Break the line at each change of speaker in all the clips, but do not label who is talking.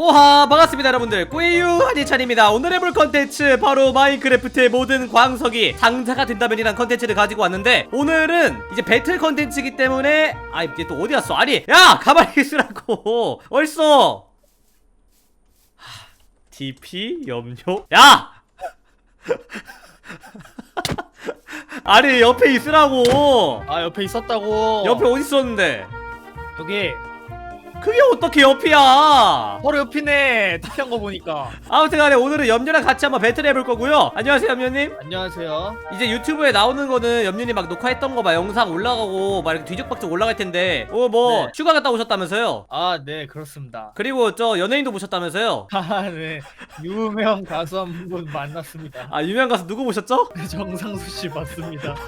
꼬하 반갑습니다 여러분들. 꼬에유 한희찬입니다. 오늘 해볼 컨텐츠 바로 마인크래프트의 모든 광석이 상자가 된다면이란 컨텐츠를 가지고 왔는데 오늘은 이제 배틀 컨텐츠이기 때문에 아 이게 또 어디 갔어? 아니 야 가만히 있으라고. 어딨어? 하, DP 염료? 야! 아니 옆에 있으라고.
아 옆에 있었다고.
옆에 어디 있었는데?
여기
그게 어떻게 옆이야?
바로 옆이네. TP한 거 보니까.
아무튼 간에 오늘은 염료랑 같이 한번 배틀 해볼 거고요. 안녕하세요 염료님.
안녕하세요.
이제 유튜브에 나오는 거는 염료님 막 녹화했던 거 막 영상 올라가고 막 이렇게 뒤적박적 올라갈 텐데. 어뭐
네.
휴가 갔다 오셨다면서요?
아 네 그렇습니다.
그리고 저 연예인도 보셨다면서요?
아네. 유명 가수 한 분 만났습니다.
아 유명 가수 누구 보셨죠?
정상수 씨 맞습니다.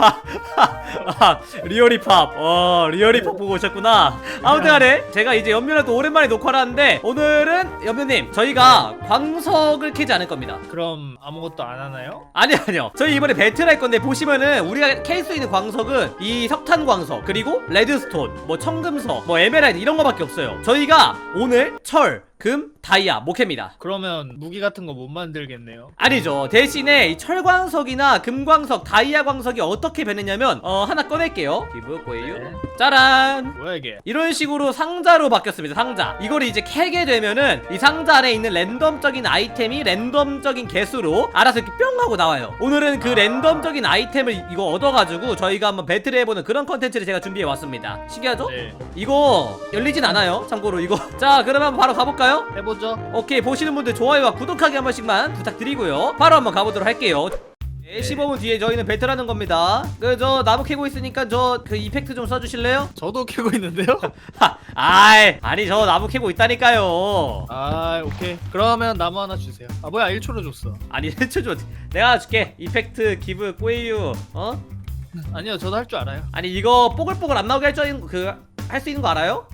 아 리얼힙합 어 리얼힙합 보고 오셨구나. 아무튼 간에 제가 이제 또 오랜만에 녹화를 하는데 오늘은 염료님 저희가 광석을 캐지 않을 겁니다.
그럼 아무것도 안 하나요?
아니 아니요. 저희 이번에 배틀 할 건데 보시면은 우리가 캘 수 있는 광석은 이 석탄 광석 그리고 레드스톤 뭐 청금석 뭐 에메랄드 이런 거밖에 없어요. 저희가 오늘 철, 금, 다이아 못 캡니다.
그러면 무기 같은 거 못 만들겠네요.
아니죠. 대신에 이 철광석이나 금광석, 다이아 광석이 어떻게 변했냐면 어 하나 꺼낼게요. 기브 꼬에유
네.
짜란!
뭐야 이게?
이런 식으로 상자로 바뀌었습니다 상자. 이거를 이제 캐게 되면은 이 상자 안에 있는 랜덤적인 아이템이 랜덤적인 개수로 알아서 이렇게 뿅 하고 나와요. 오늘은 그
아.
랜덤적인 아이템을 이거 얻어가지고 저희가 한번 배틀 해보는 그런 컨텐츠를 제가 준비해 왔습니다. 신기하죠?
네.
이거 열리진 않아요 참고로 이거. 자 그러면 바로 가볼까요?
해보죠.
오케이 보시는 분들 좋아요와 구독하기 한 번씩만 부탁드리고요. 바로 한번 가보도록 할게요. 네, 15분 뒤에 저희는 배틀하는 겁니다. 그 저 나무 캐고 있으니까 저 그 이펙트 좀 써주실래요?
저도 캐고 있는데요?
하, 아이 아니 저 나무 캐고 있다니까요.
아 오케이. 그러면 나무 하나 주세요. 아 뭐야 1초로 줬어.
아니 해줘줘 내가 줄게. 이펙트 기브 꼬이유 어?
아니요 저도 할 줄 알아요.
아니 이거 뽀글뽀글 안 나오게 할줄 그할 수 있는 거 알아요?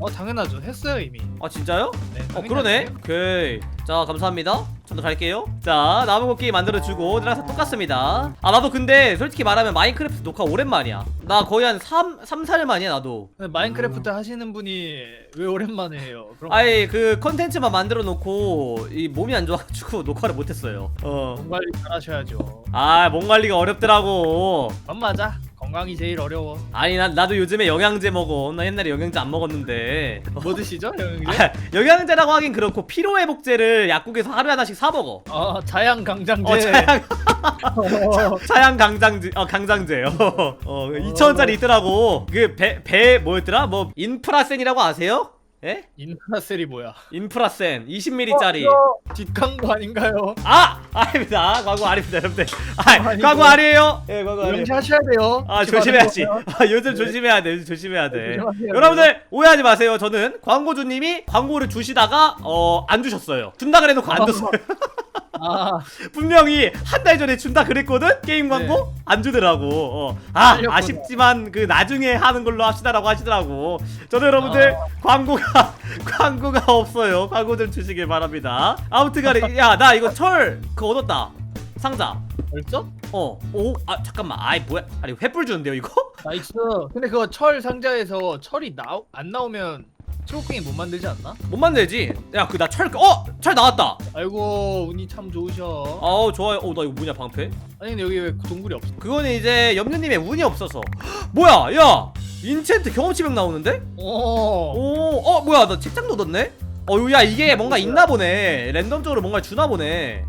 어 당연하죠. 했어요 이미.
아 진짜요?
네,
어
당연히
그러네. 오케이. 자 감사합니다. 저도 갈게요. 자 나무곡기 만들어주고 오늘랑 똑같습니다. 아 나도 근데 솔직히 말하면 마인크래프트 녹화 오랜만이야. 나 거의 한 3, 3, 4일 만이야 나도.
근데 마인크래프트 하시는 분이 왜 오랜만에 해요? 그럼
아예 그 컨텐츠만 만들어 놓고 이 몸이 안 좋아가지고 녹화를 못했어요. 어.
몸 관리 잘 하셔야죠.
아, 몸 관리가 어렵더라고.
그건 맞아 건강이 제일 어려워
아니, 난 나도 요즘에 영양제 먹어. 나 옛날에 영양제 안 먹었는데.
뭐 드시죠 영양제?
아, 영양제라고 하긴 그렇고 피로 회복제를 약국에서 하루에 하나씩 사 먹어.
어 자양 강장제
어, 자양
어,
자양 강장제, 어 강장제요. 어, 2천 원짜리 있더라고. 그 배 배 뭐였더라? 뭐 인프라센이라고 아세요? 예?
인프라셀이 뭐야
인프라센 20ml짜리.
어, 뒷광고 아닌가요?
아, 아닙니다. 광고 아닙니다, 여러분들. 아,
아니고.
광고 아니에요. 예, 광고 아니에요.
명시하셔야 돼요
아 조심해야지. 아, 요즘 조심해야 돼. 요즘 조심해야 돼.
조심하세요.
여러분들 오해하지 마세요. 저는 광고주님이 광고를 주시다가 어 안 주셨어요. 준다 그래 놓고 안 줬어요.
아
분명히 한 달 전에 준다 그랬거든. 게임 광고 안 주더라고. 어. 아
틀렸구나.
아쉽지만 그 나중에 하는 걸로 합시다라고 하시더라고. 저는 여러분들 광고가 광고가 없어요. 광고 좀 주시길 바랍니다. 아무튼 간에 야 나 이거 철 그거 얻었다. 상자.
벌써?
어. 오. 아 잠깐만. 아이 뭐야? 아니 횃불 주는데요 이거?
나이스 근데 그거 철 상자에서 철이 나, 안 나오면 초록팽이 못 만들지 않나?
못 만들지? 야, 그 나 철, 어, 철 나왔다.
아이고 운이 참 좋으셔
아우 좋아요. 어, 나 이거 뭐냐 방패?
아니 근데 여기 왜 동굴이 없어?
그거는 이제 염료님의 운이 없어서. 헉, 뭐야, 야, 인챈트 경험치명 나오는데?
오
오, 어, 뭐야, 나 책장도 얻었네. 어, 야, 이게 뭔가 있나 보네. 랜덤적으로 뭔가 주나 보네.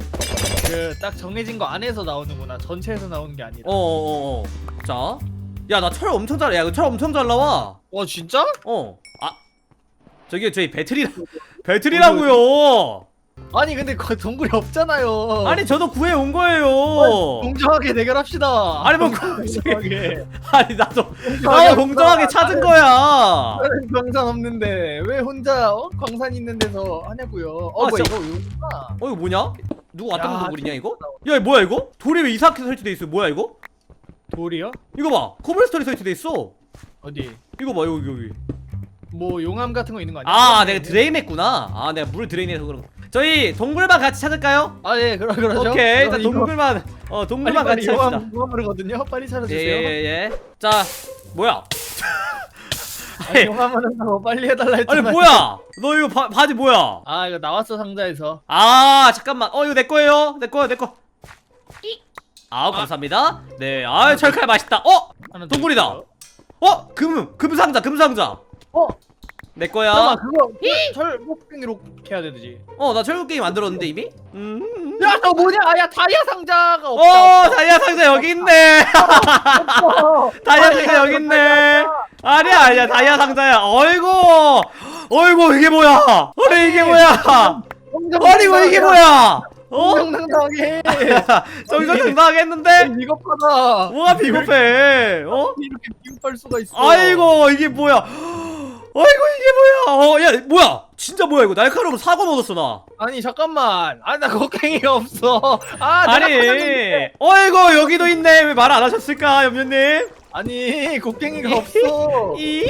그 딱 정해진 거 안에서 나오는구나 전체에서 나오는 게 아니라
어, 어, 어. 어. 자, 야, 나 철 엄청 잘, 야, 이거 철 엄청 잘 나와.
와 진짜?
어, 아, 저기 저희 배틀이라, 배틀이라고요.
아니 근데 그 동굴이 없잖아요
아니, 저도 구해 온 거예요.
공정하게 대결합시다
아니, 뭐
공정하게
아니, 나도. 나도 공정하게 찾은 거야.
다른 광산 없는데 왜 혼자 어? 광산 있는 데서 하냐고요 어
아,
뭐야
진짜-
이거 이거구나
어 이거 뭐냐? 누구 왔다
야,
간 동굴이냐 이거? 야 이거 뭐야 이거? 돌이 왜 이상하게 설치돼 있어? 뭐야 이거?
돌이요?
이거 봐 코블스톤이 설치돼 있어.
어디?
이거 봐 여기 여기.
뭐 용암 같은 거 있는 거 아니야?
아 내가 드레인했구나. 아 내가 물 드레인해서 그런 거. 저희 동굴만 같이 찾을까요?
아 예 그러 그러죠
오케이 일단 동굴만 어 동굴만 같이 찾읍시다.
용암 용암으로거든요 빨리 찾아주세요
예예예. 자 뭐야?
아니 용암만 한다고 빨리 해달라
아니
했잖아
뭐야 너 이거 바, 바지 뭐야
아 이거 나왔어 상자에서
아 잠깐만 어 이거 내 거예요 내 거야 내 거 아 감사합니다 네 아 철칼 맛있다 어
하나 더
동굴이다.
있어요.
어? 금! 금상자 금상자
어?
내 거야.
잠깐만 그거 철 목병이로 해야 되지.
어 나 철국 게임 만들었는데 이미? 음.
야 너 뭐냐? 아 야 다이아 상자가
어
없다.
다이아 상자 여기 있네.
없어.
다이아
아니,
상자 여기
이거
있네 아니야 아니야 다이아 상자야. 어이구! 어이구 이게 뭐야? 아니 이게 뭐야? 아니 왜 이게 뭐야? 어?
정당당하게
정정당당하게 했는데?
이거 파다.
뭐가 비겁해? 어?
이렇게 비웃할 수가 있어.
아이고 이게 뭐야 아이고 이게 뭐야? 어 야 뭐야? 진짜 뭐야 이거? 날카로운 사과 먹었어 나.
아니 잠깐만. 아니 나 곡괭이가 없어. 아 내가
아니
찾았는데.
어이구 여기도 있네. 왜 말 안 하셨을까 염려님?
아니 곡괭이가 없어.
이.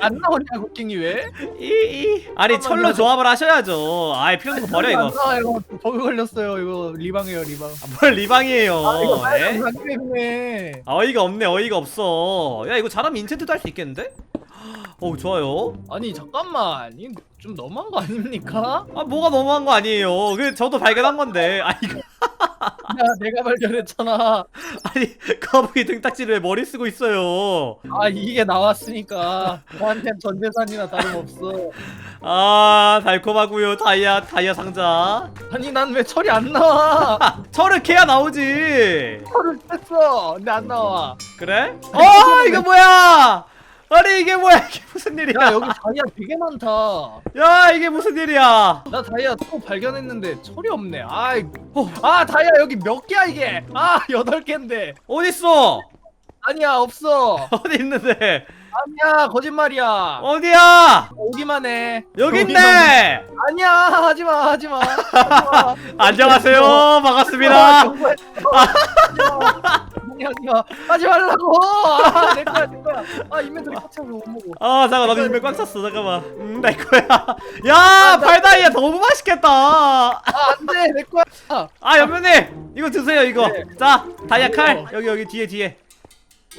안 나오냐 곡괭이 왜?
이, 이. 아니 철로 조합을 하셔야죠. 아이 필요 없는 거 버려
안
이거.
나와 이거. 버그 걸렸어요 이거. 리방이에요 리방.
아, 뭘 리방이에요.
아 이거
예? 아, 어이가 없네 어이가 없어. 야 이거 잘하면 인챈트도 할 수 있겠는데? 어우 좋아요.
아니 잠깐만. 이거 좀 너무한 거 아닙니까?
아 뭐가 너무한 거 아니에요. 그 저도 발견한 건데. 아 이거.
야 내가 발견했잖아.
아니 거북이 등딱지를 왜 머리 쓰고 있어요.
아 이게 나왔으니까. 저한텐 전 재산이나 다름없어.
아 달콤하고요. 다이아 다이아 상자.
아니 난 왜 철이 안 나와?
철을 캐야 나오지.
철을 뺐어. 근데 안 나와.
그래? 어 이거 뭐야 아니 이게 뭐야? 이게 무슨 일이야?
야 여기 다이아 되게 많다.
야 이게 무슨 일이야?
나 다이아 또 발견했는데 철이 없네. 아이
어.
아 다이아 여기 몇 개야 이게? 아 여덟 개인데.
어딨어?
아니야 없어.
어디 있는데?
아니야 거짓말이야.
어디야?
오기만 해.
여기 있네.
해. 아니야 하지마 하지마. 하지마.
안녕하세요. 반갑습니다
아니야 아니야 하지 말라고. 아, 내 거야 내 거야. 아 인벤토리 꽉 차서 못 먹어.
아 잠깐 나도 입에 꽉 찼어. 잠깐만. 음내 거야. 야 팔다이아 너무 맛있겠다.
아 안돼 내 거야.
아 연면님 이거 드세요 이거.
네.
자 다이아 칼. 여기 여기 뒤에 뒤에.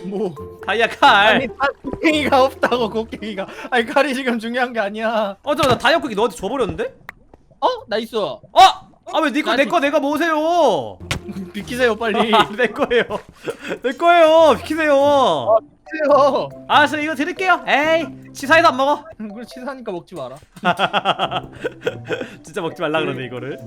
뭐?
다이아 칼.
아니 다 곡괭이가 없다고 곡괭이가. 아니 칼이 지금 중요한 게 아니야.
어 잠깐 나 다이아 쿠키 너한테 줘버렸는데?
어? 나 있어
어? 아왜 니꺼 내꺼 내가 모으세요
비키세요 빨리.
아, 내 거예요. 내 거예요. 비키세요.
비키세요.
알았어 이거 드릴게요. 에이 치사해서 안 먹어.
그래 치사하니까 먹지 마라.
진짜 먹지 말라 그러네 이거를.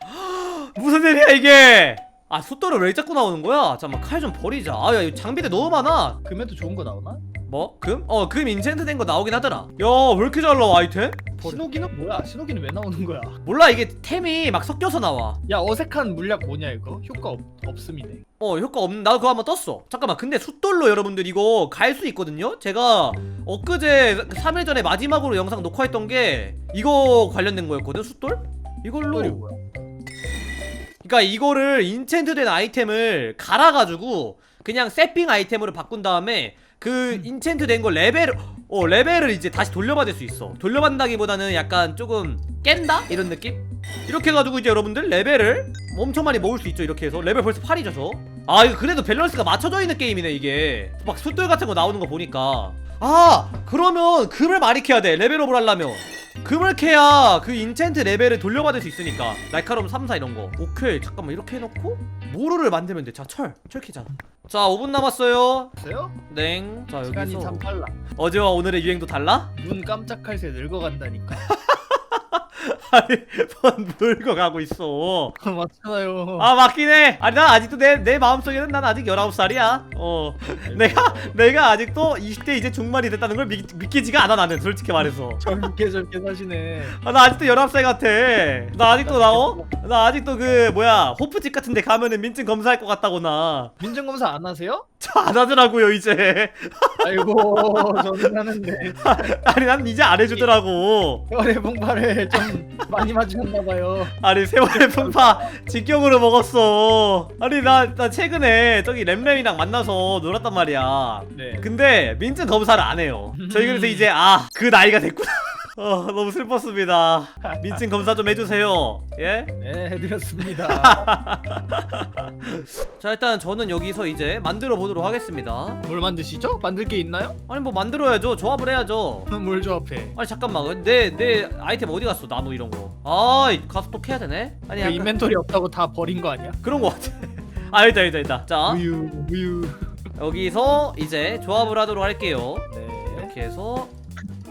무슨 일이야 이게? 아 숫돌을 왜 자꾸 나오는 거야? 잠깐만 칼 좀 버리자. 아야 이거 장비들 너무 많아.
금에도 좋은 거 나오나?
뭐? 금? 어 금 인챈트 된 거 나오긴 하더라 야 왜 이렇게 잘 나와 아이템?
신호기는 뭐야? 신호기는 왜 나오는 거야?
몰라 이게 템이 막 섞여서 나와
야 어색한 물약 뭐냐 이거? 효과 없, 없음이네
어 효과 없는 나도 그거 한번 떴어 잠깐만 근데 숫돌로 여러분들 이거 갈 수 있거든요 제가 엊그제 3일 전에 마지막으로 영상 녹화했던 게 이거 관련된 거였거든 숫돌? 이걸로
뭐야?
그러니까 이거를 인챈트된 아이템을 갈아가지고 그냥 세핑 아이템으로 바꾼 다음에 그 인챈트 된 거 레벨 어 레벨을 이제 다시 돌려받을 수 있어. 돌려받는다기보다는 약간 조금 깬다? 이런 느낌? 이렇게 해가지고 이제 여러분들 레벨을 엄청 많이 모을 수 있죠 이렇게 해서. 레벨 벌써 8이죠 저아 이거 그래도 밸런스가 맞춰져 있는 게임이네 이게. 막 숫돌 같은 거 나오는 거 보니까. 아 그러면 금을 많이 캐야 돼 레벨업을 하려면. 금을 캐야 그 인챈트 레벨을 돌려받을 수 있으니까. 날카로움 3, 4 이런 거. 오케이 잠깐만. 이렇게 해놓고 모루를 만들면 돼자철철 캐자 자 5분 남았어요.
있어요?
냉자
시간이
여기서.
참 빨라.
어제와 오늘의 유행도 달라?
눈 깜짝할 새 늙어간다니까
아니 뭔 늙어가고 있어.
맞잖아요.
아 맞긴 해. 아니 난 아직도 내, 내 마음속에는 난 아직 19살이야. 어. 내가 내가 아직도 20대 이제 중반이 됐다는 걸 믿, 믿기지가 않아 나는 솔직히 말해서.
젊게 젊게 사시네.
아, 나 아직도 19살 같아. 나 아직도 나 어? 나 아직도 그 뭐야 호프집 같은 데 가면은 민증 검사할 것 같다고 나.
민정검사 안 하세요?
저 안 하더라고요 이제.
아이고 저는 하는데.
아니 난 이제 안 해주더라고.
세월의 봉파를 좀 많이 맞으셨나봐요.
아니 세월의 풍파 직경으로 먹었어. 아니 나, 나 최근에 저기 램램이랑 만나서 놀았단 말이야.
네.
근데 민증 검사를 안 해요. 저희 그래서 이제 아 그 나이가 됐구나 어, 너무 슬펐습니다. 민증 검사 좀 해주세요. 예?
네 해드렸습니다.
자 일단 저는 여기서 이제 만들어 보도록 하겠습니다.
뭘 만드시죠? 만들 게 있나요?
아니 뭐 만들어야죠. 조합을 해야죠.
뭘 조합해?
아니 잠깐만 내 내 아이템 어디 갔어 나무 이런 거. 아 가서 또 캐야 되네. 아니
그
약간
인벤토리 없다고 다 버린 거 아니야?
그런 거 같아. 아 있다 있다 있다. 자
우유 우유.
여기서 이제 조합을 하도록 할게요.
네.
이렇게 해서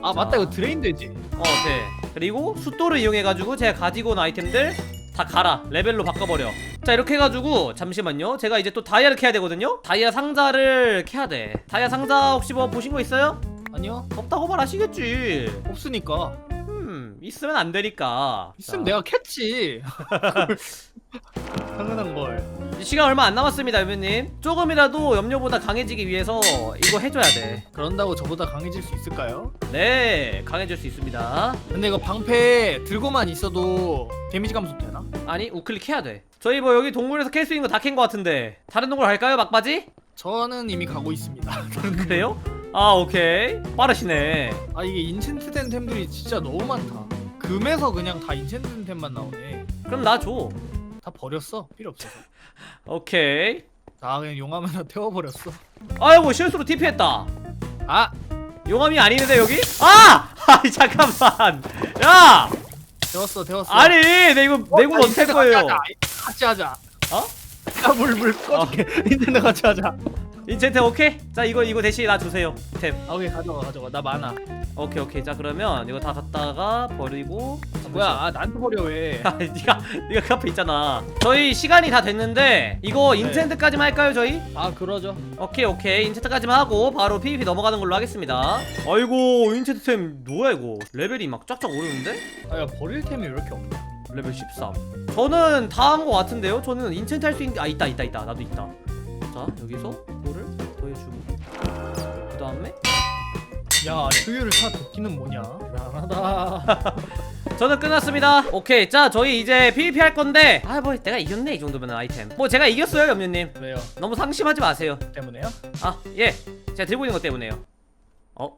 아 맞다 이거 드레인 되지.
어, 오케이. 그리고 숫도를 이용해가지고 제가 가지고 온 아이템들 다 갈아 레벨로 바꿔버려. 자 이렇게 해가지고 잠시만요. 제가 이제 또 다이아를 캐야 되거든요. 다이아 상자를 캐야 돼. 다이아 상자 혹시 뭐 보신 거 있어요?
아니요
없다고 말하시겠지.
없으니까.
음 있으면 안 되니까.
있으면
자,
내가 캤지. 당연한 걸.
시간 얼마 안 남았습니다, 유배님. 조금이라도 염료보다 강해지기 위해서 이거 해줘야 돼.
그런다고 저보다 강해질 수 있을까요?
네, 강해질 수 있습니다.
근데 이거 방패 들고만 있어도 데미지 감소 되나?
아니 우클릭 해야 돼. 저희 뭐 여기 동굴에서 캘 수 있는 거 다 캔 거 같은데 다른 동굴 갈까요, 막바지?
저는 이미 가고 있습니다.
그래요? 아 오케이 빠르시네
아 이게 인챈트된 템들이 진짜 너무 많다. 금에서 그냥 다 인챈트된 템만 나오네.
그럼 나줘
다 버렸어. 필요 없어서.
오케이
나 그냥 용암 하나 태워버렸어.
아이고 실수로 TP했다
아
용암이 아니는데 여기? 아! 아이 잠깐만 야!
태웠어 태웠어.
아니 내 이거 내굴 어떻게 할 거예요
같이 하자.
어?
야 물 물 꺼줄게. 인챈트 같이 하자.
인챈트 오케이? 자 이거 이거 대신 나 주세요 템
아 오케이 가져가 가져가. 나 많아.
오케이 오케이 자 그러면 이거 다 갖다가 버리고
아, 뭐야 아, 나한테 버려 왜?
아, 니가 니가 그 앞에 있잖아 저희 시간이 다 됐는데 이거
네.
인챈트까지만 할까요 저희?
아 그러죠.
오케이 오케이 인체트까지만 하고 바로 PVP 넘어가는 걸로 하겠습니다 아이고 인체트템 뭐야 이거 레벨이 막 쫙쫙 오르는데?
아야 버릴 템이 왜 이렇게 없냐?
레벨 13 저는 다 한 거 같은데요? 저는 인챈트 할 수 있는 게 아 있다 있다 있다 나도 있다 자 여기서 이거를 더해주고 그 다음에
야 효율을 다 듣기는 뭐냐? 미안하다.
저는 끝났습니다 오케이 자 저희 이제 PVP 할 건데 아 뭐 내가 이겼네 이 정도면 아이템 뭐 제가 이겼어요 염려님
왜요?
너무 상심하지 마세요
때문에요?
아예 제가 들고 있는 것 때문에요 어?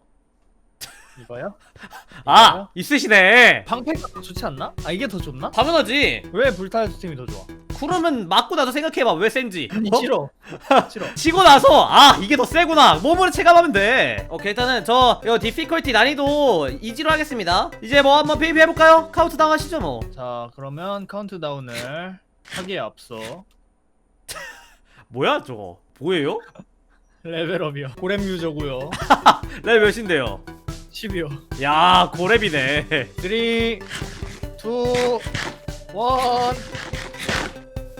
이거요?
아 있으시네
방패가 더 좋지 않나? 아 이게 더 좋나?
당연하지
왜 불탈 시스템이 더 좋아?
그러면 맞고 나서 생각해봐 왜 센지
아니
어?
싫어. 싫어.
치고 나서 아 이게 더 세구나 몸으로 체감하면 돼 오케이 일단은 저 이거 디피컬티 난이도 이지로 하겠습니다 이제 뭐 한번 PVP 해볼까요? 카운트다운 하시죠 뭐
자 그러면 카운트다운을 하기에 앞서
뭐야 저거 뭐예요?
레벨업이요. 고렘 유저고요.
레벨 몇인데요?
10이요.
야 고렙이네
3 2 1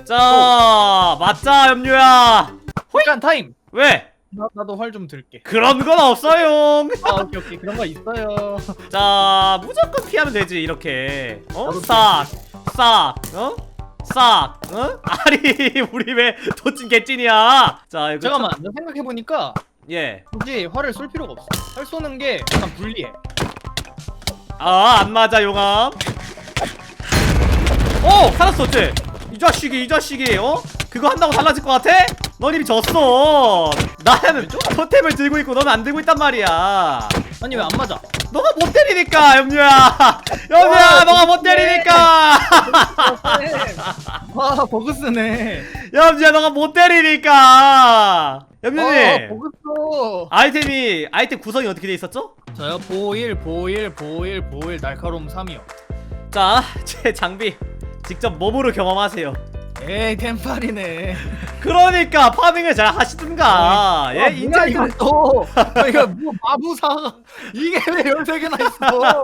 자 맞자 염료야
잠깐 타임.
왜?
나, 나도 활 좀 들게.
그런 건 없어요
아 오케이 오케이 그런 거 있어요.
자 무조건 피하면 되지 이렇게 어?
나도
싹! 싹! 어? 싹! 어? 아니 우리 왜 도찐 개찐이야 자 이거
잠깐만 내가 생각해 보니까
예.
굳이 활을 쏠 필요가 없어. 활 쏘는 게 약간 불리해.
아, 안 맞아, 용암. 오! 살았어, 어째? 이 자식이, 이 자식이, 어? 그거 한다고 달라질 것 같아? 넌 이미 졌어. 나는 토템을 들고 있고 너는 안 들고 있단 말이야.
아니 왜 안 맞아?
너가 못 때리니까, 염유야. 염유야,
와,
너가 못
네.
때리니까.
와 버그 쓰네.
염유야, 너가 못 때리니까.
아
염유님.
버그 써.
아이템이, 아이템 구성이 어떻게 돼 있었죠?
저요 보일 보일 보일 보일 날카로움 3이요.
자, 제 장비 직접 몸으로 경험하세요.
에이 템팔이네.
그러니까 파밍을 잘 하시든가. 예
아,
인제
뭐야 이거 또? 아, 이거 뭐 마부사가 이게 왜 13개나 있어?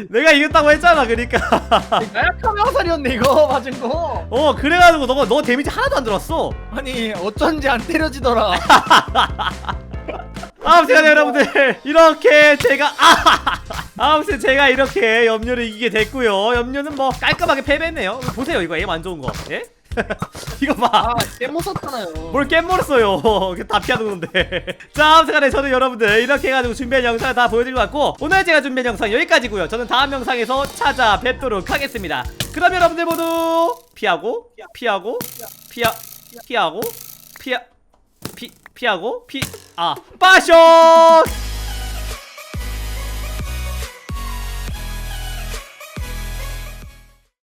내가 이겼다고 했잖아 그러니까.
나약함의 화살이었네 이거 맞은 거.
어 그래가지고 너가 너 데미지 하나도 안 들었어.
아니 어쩐지 안 때려지더라
아무튼 간에 여러분들 이렇게 제가 아 아무튼 제가 이렇게 염료를 이기게 됐고요. 염료는 뭐 깔끔하게 패배했네요. 보세요 이거. 에임 안 좋은 거. 예? 이거 봐.
아 깨못 썼잖아요.
뭘 깻모르어요. 다 피하는 건데. 자 아무튼 간에 저는 여러분들 이렇게 해가지고 준비한 영상을 다 보여드리고 왔고 오늘 제가 준비한 영상 여기까지고요. 저는 다음 영상에서 찾아뵙도록 하겠습니다. 그럼 여러분들 모두 피하고 피하고 피하 피하고 피하. 피 피하고 피 아 빠쇼